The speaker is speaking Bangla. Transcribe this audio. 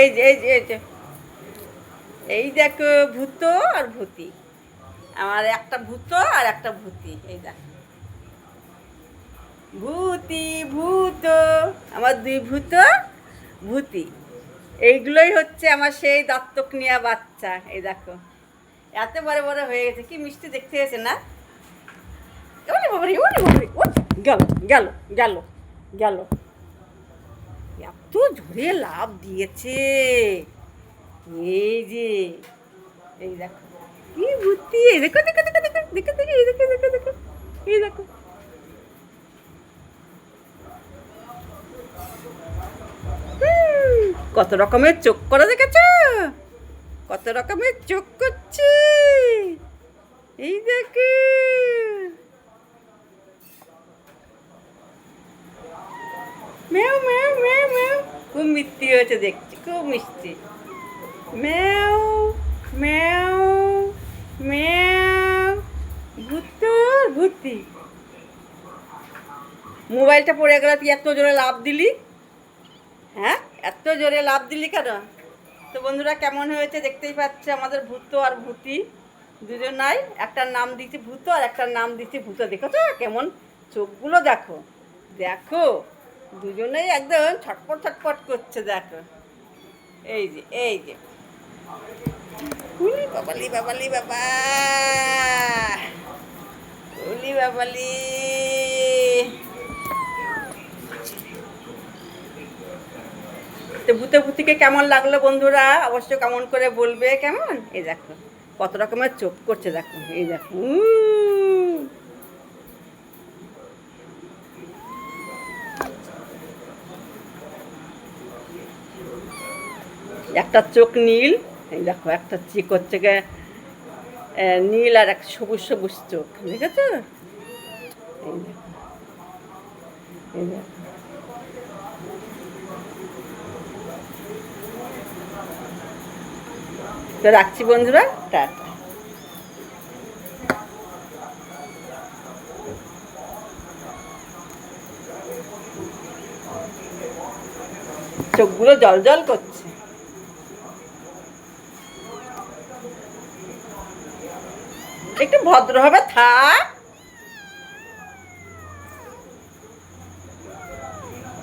এই যে এই যে এই যে। এই দেখো ভূত আর ভূতি। আমার একটা ভূত আর একটা ভূতি, এই দেখ। ভূতি, ভূত, আমার দুই ভূত, ভূতি। এইগুলোই হচ্ছে আমার সেই দত্তক নেওয়া বাচ্চা, এই দেখো। এত বড় বড় হয়ে গেছে, কি মিষ্টি দেখতে হয়েছে না? ওরে, গেল গেল গেল গেল। জোরে লাভ দিয়েছে। এই যে, এই দেখো। কি বুদ্ধি, এই দেখো দেখো দেখো দেখো দেখো দেখো, এই দেখো দেখো দেখো, এই দেখো। কত রকমের চোখ করা দেখেছ? কত রকমের চোখ করছে এই দেখো ম্যাও ম্যাও ম্যাও ম্যাও খুব মিষ্টি হয়েছে দেখছি, খুব মিষ্টি। ম্যাও ম্যাও ম্যাও। ভূত ভূতি। মোবাইলটা পড়ে গেল, তুই এত জোরে লাভ দিলি? হ্যাঁ? এত জোরে লাভ দিলি কেন? তো বন্ধুরা, কেমন হয়েছে দেখতেই পাচ্ছে? আমাদের ভূত আর ভূতি দুজনাই একটার নাম দিচ্ছি ভূত আর একটার নাম দিচ্ছি ভূত। দেখো তো কেমন? চোখগুলো দেখো। দেখো। দুজনেই একদম ছটপট ছটপট করছে, দেখো। এই যে এই যে। বাবালি বাবালি, বাবা। উলি বাবালি। তো ভূতে ভূতিকে কেমন লাগল বন্ধুরা? অবশ্যই কেমন করে বলবে, কেমন? এই দেখো, কত রকমের চোখ করছে, দেখো, এই দেখো একটা চোখ নীল, এই দেখো, একটা চিক হচ্ছে গে নীল আর এক সবুজ সবুজ চোখ দেখেছ এই দেখো, এই তো রাখছি বন্ধুরা, টাটা। চোখগুলো জল জল করছে। একটু ভদ্রভাবে থাক।